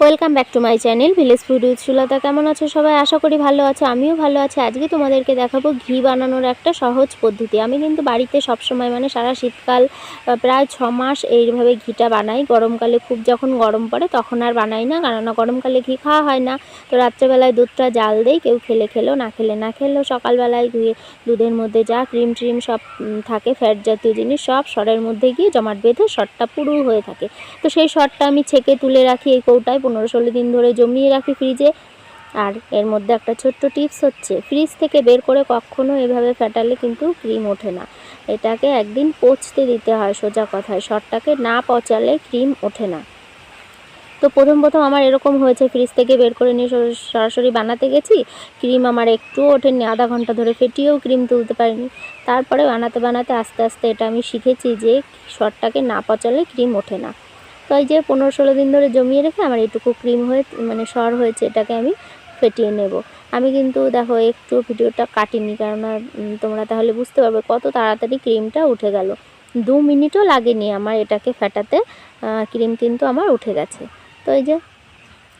Welcome back to my channel village food with Sulata কেমন আছো সবাই? আশা করি ভালো আছো, আমিও ভালো আছি। আজকে তোমাদেরকে দেখাবো ঘি বানানোর একটা সহজ পদ্ধতি। আমি কিন্তু বাড়িতে সবসময় মানে সারা শীতকাল প্রায় ছ মাস এইভাবে ঘিটা বানাই। গরমকালে খুব যখন গরম পড়ে তখন আর বানাই না, কেননা গরমকালে ঘি খাওয়া হয় না। তো রাত্রেবেলায় দুধটা জাল দেই, কেউ খেলে খেলো, না খেলে না খেলো। সকালবেলায় ঘি- দুধের মধ্যে যা ক্রিম ট্রিম সব থাকে, ফ্যাট জাতীয় জিনিস সব সরের মধ্যে গিয়ে জমাট বেঁধে সরটা পুরো হয়ে থাকে। তো সেই শটটা আমি ছেঁকে তুলে রাখি এই কৌটায়। পনেরো ষোলো দিন ধরে জমিয়ে রাখি ফ্রিজে আর এর মধ্যে একটা ছোট্ট টিপস হচ্ছে ফ্রিজ থেকে বের করে কখনো এভাবে ফেটালে কিন্তু ক্রিম ওঠে না। এটাকে একদিন পচতে দিতে হয় সোজা কথায়, শটটাকে না পচালে ক্রিম ওঠে না। তো প্রথম প্রথম আমার এরকম হয়েছে ফ্রিজ থেকে বের করে নিয়ে সর- সরাসরি বানাতে গেছি। ক্রিম আমার একটুও ওঠেনি, আধা ঘণ্টা ধরে ফেটিয়েও ক্রিম তুলতে পারিনি। তারপরে বানাতে বানাতে আস্তে আস্তে এটা আমি শিখেছি যে শটটাকে না পচালে ক্রিম ওঠে না। তো এই যে পনেরো ষোলো দিন ধরে জমিয়ে রেখে আমার এইটুকু ক্রিম হয়ে মানে সর হয়েছে এটাকে আমি ফেটিয়ে নেব। আমি কিন্তু দেখো একটু ভিডিওটা কাটিনি উম, তোমরা তাহলে বুঝতে পারবে কত তাড়াতাড়ি ক্রিমটা উঠে গেল। দু মিনিটও লাগেনি আমার এটাকে ফেটাতে ক্রিম কিন্তু আমার উঠে গেছে। তো এই যে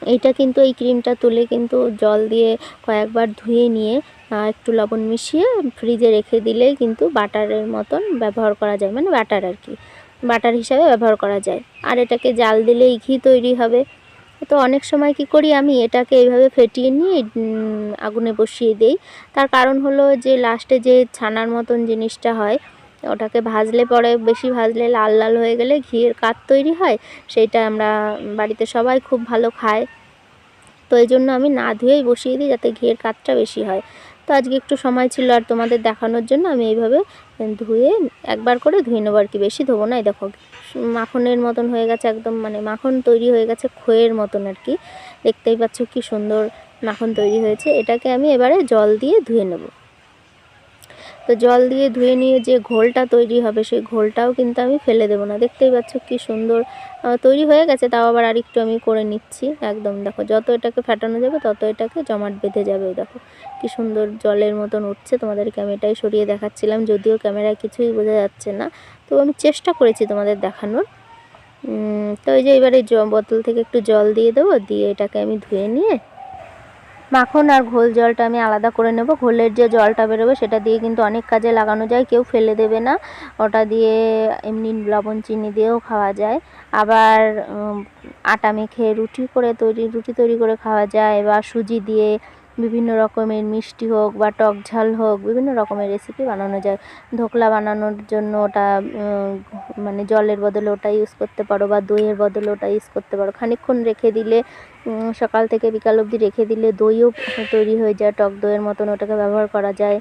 এইটা কিন্তু এই ক্রিমটা তুলে কিন্তু জল দিয়ে কয়েকবার ধুয়ে নিয়ে একটু লবণ মিশিয়ে ফ্রিজে রেখে দিলেই কিন্তু বাটারের মতন ব্যবহার করা যায় মানে বাটার আর কি। বাটার হিসাবে ব্যবহার করা যায়। আর এটাকে জাল দিলেই ঘি তৈরি হবে। তো অনেক সময় কি করি আমি, এটাকে এইভাবে ফেটিয়ে নিয়ে আগুনে বসিয়ে দেই। তার কারণ হলো যে লাস্টে যে ছানার মতন জিনিসটা হয়, ওটাকে ভাজলে পরে বেশি ভাজলে লাল লাল হয়ে গেলে ঘিয়ের কাত তৈরি হয়, সেইটা আমরা বাড়িতে সবাই খুব ভালো খায়। তো এই জন্য আমি না ধুয়েই বসিয়ে দিই যাতে ঘিয়ের কাঠটা বেশি হয়। তো আজকে একটু সময় ছিল আর তোমাদের দেখানোর জন্য, আমি এইভাবে ধুয়ে একবার করে ধুয়ে নেব আর কি, বেশি ধোবো না, এই দেখো মাখনের মতন হয়ে গেছে একদম মানে মাখন তৈরি হয়ে গেছে খোয়ের মতন আর কি। দেখতেই পাচ্ছ কি সুন্দর মাখন তৈরি হয়েছে, এটাকে আমি এবারে জল দিয়ে ধুয়ে নেব। তো জল দিয়ে ধুয়ে নিয়ে যে ঘোলটা তৈরি হবে, সেই ঘোলটাও কিন্তু আমি ফেলে দেবো না। দেখতেই পাচ্ছ কি সুন্দর তৈরি হয়ে গেছে। তাও আবার আরেকটু আমি করে নিচ্ছি। একদম দেখো, যত এটাকে ফাটানো যাবে, তত এটাকে জমাট বেঁধে যাবে দেখো। কি সুন্দর জলের মতন উঠছে। তোমাদেরকে আমি এটাই সরিয়ে দেখাচ্ছিলাম, যদিও ক্যামেরায় কিছুই বোঝা যাচ্ছে না। তো আমি চেষ্টা করেছি তোমাদের দেখানোর। তো এই যে এবারে বোতল থেকে একটু জল দিয়ে দেবো। দিয়ে এটাকে আমি ধুয়ে নিয়ে মাখন আর ঘোল জলটা আমি আলাদা করে নেব। ঘোলের যে জলটা বেরোবে সেটা দিয়ে কিন্তু অনেক কাজে লাগানো যায়, কেউ ফেলে দেবে না। ওটা দিয়ে এমনি লবণ, চিনি দিয়েও খাওয়া যায়। আবার আটা মেখে রুটি করে তৈরি, রুটি তৈরি করে খাওয়া যায় বা সুজি দিয়ে বিভিন্ন রকমের মিষ্টি হোক বা টক ঝাল হোক, বিভিন্ন রকমের রেসিপি বানানো যায়। ধোকলা বানানোর জন্য ওটা মানে জলের বদলে ওটা ইউজ করতে পারো বা দইয়ের বদলে ওটা ইউজ করতে পারো। খানিকক্ষণ রেখে দিলে সকাল থেকে বিকাল অবধি রেখে দিলে দইও তৈরি হয়ে যায়, টক দইয়ের মতন ওটাকে ব্যবহার করা যায়।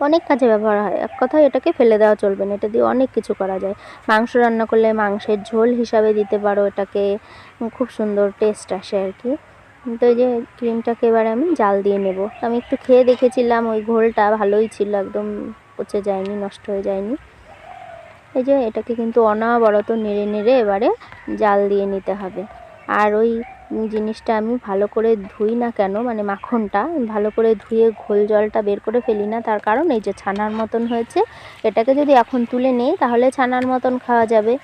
অনেক কাজে ব্যবহার হয়। এক কথায় এটাকে ফেলে দেওয়া চলবে না, এটা দিয়ে অনেক কিছু করা যায়। মাংস রান্না করলে মাংসের ঝোল হিসাবে দিতে পারো, এটাকে খুব সুন্দর টেস্ট আসে আর কি। তো যে ক্রিমটাকে এবারে আমি জাল দিয়ে নেব। আমি একটু খেয়ে দেখেছিলাম, ওই ঘোলটা ভালোই ছিল, একদম পচে যায়নি, নষ্ট হয়ে যায়নি। এই যে এটাকে কিন্তু অনাবরত নেড়ে নেড়ে এবারে জাল দিয়ে নিতে হবে। আর ওই জিনিসটা আমি ভালো করে ধুই না কেন মানে মাখনটা, ভালো করে ধুয়ে ঘোল জলটা বের করে ফেলি না, তার কারণ এই যে ছানার মতন হয়েছে, এটাকে যদি এখন তুলে নেই, তাহলে ছানার মতন খাওয়া যাবে।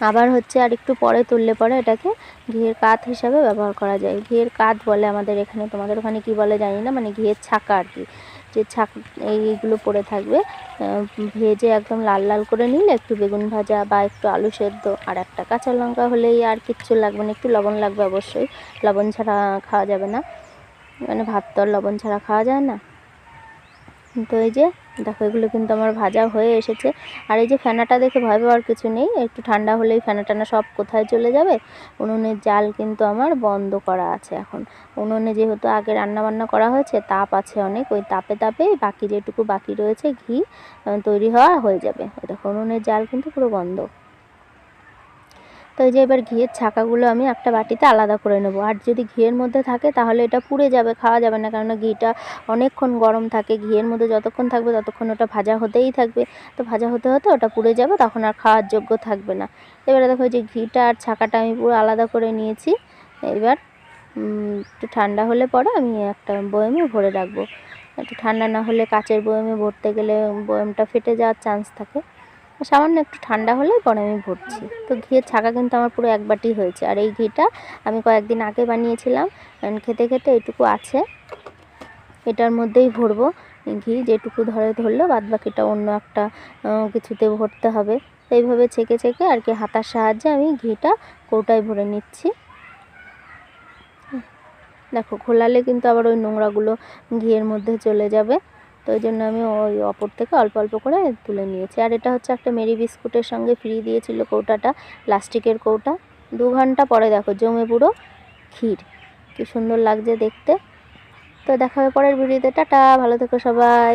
আবার হচ্ছে আর একটু পরে তুললে পরে এটাকে ঘিয়ের কাত হিসাবে ব্যবহার করা যায়। ঘিয়ের কাত বলে আমাদের এখানে, তোমাদের ওখানে কি বলে জানি না মানে ঘিয়ের ছাকা আর কি। যে ছাক এইগুলো পড়ে থাকবে। ভেজে একদম লাল লাল করে নিলে একটু বেগুন ভাজা বা একটু আলু সেদ্ধ আর একটা কাঁচা লঙ্কা হলেই আর কিচ্ছু লাগবে না, একটু লবণ লাগবে অবশ্যই। লবণ ছাড়া খাওয়া যাবে না। মানে ভাত তো আর লবণ ছাড়া খাওয়া যায় না। তো এই যে দেখো, এগুলো কিন্তু আমার ভাজা হয়ে এসেছে। আর এই যে ফেনাটা দেখে ভয় পাওয়ার কিছু নেই, একটু ঠান্ডা হলেই ফেনাটা না সব কোথায় চলে যাবে। উনুনের জাল কিন্তু আমার বন্ধ করা আছে এখন। উনুনে যেহেতু আগে রান্না বান্না করা হয়েছে, তাপ আছে অনেক, ওই তাপে তাপে বাকি যেটুকু বাকি রয়েছে, ঘি তৈরি হওয়া হয়ে যাবে। দেখো, উনুনের জাল কিন্তু পুরো বন্ধ। তো এই যে এবার ঘিয়ের ছাকাগুলো আমি একটা বাটিতে আলাদা করে নেব। আর যদি ঘিয়ের মধ্যে থাকে তাহলে এটা পুড়ে যাবে, খাওয়া যাবে না। কেননা ঘিটা অনেকক্ষণ গরম থাকে, ঘিয়ের মধ্যে যতক্ষণ থাকবে ততক্ষণ ওটা ভাজা হতেই থাকবে। তো ভাজা হতে হতে ওটা পুড়ে যাবে, তখন আর খাওয়ার যোগ্য থাকবে না। এবারে দেখো যে ঘিটা আর ছাকাটা আমি পুরো আলাদা করে নিয়েছি। এবার একটু ঠান্ডা হলে পরে আমি একটা বয়েমে ভরে রাখব। একটু ঠান্ডা না হলে কাচের বয়েমে ভরতে গেলে বয়েমটা ফেটে যাওয়ার চান্স থাকে। সামান্য একটু ঠান্ডা হলে পরে আমি ভরছি। তো ঘিয়ের ছাকা কিন্তু আমার পুরো এক বাটি হয়েছে। আর এই ঘিটা আমি কয়েকদিন আগে বানিয়েছিলাম। খেতে খেতে এটুকু আছে। এটার মধ্যেই ভরবো। ঘি যেটুকু ধরে ধরলো বাদ বাকিটা অন্য একটা কিছুতে ভরতে হবে। এইভাবে ছেঁকে ছেঁকে আর কি হাতার সাহায্যে আমি ঘিটা কৌটায় ভরে নিচ্ছি। দেখো খোলালে কিন্তু আবার ওই নোংরাগুলো ঘিয়ের মধ্যে চলে যাবে। তো ওই জন্য আমি ওই অপর থেকে অল্প অল্প করে তুলে নিয়েছি। আর এটা হচ্ছে একটা মেরি বিস্কুটের সঙ্গে ফ্রি দিয়েছিল কৌটাটা, প্লাস্টিকের কৌটা। দু ঘণ্টা পরে দেখো জমে পুরো ক্ষীর। কি সুন্দর লাগছে দেখতে। তো দেখা পরের ভিডিওতে। টাটা, ভালো থেকো সবাই।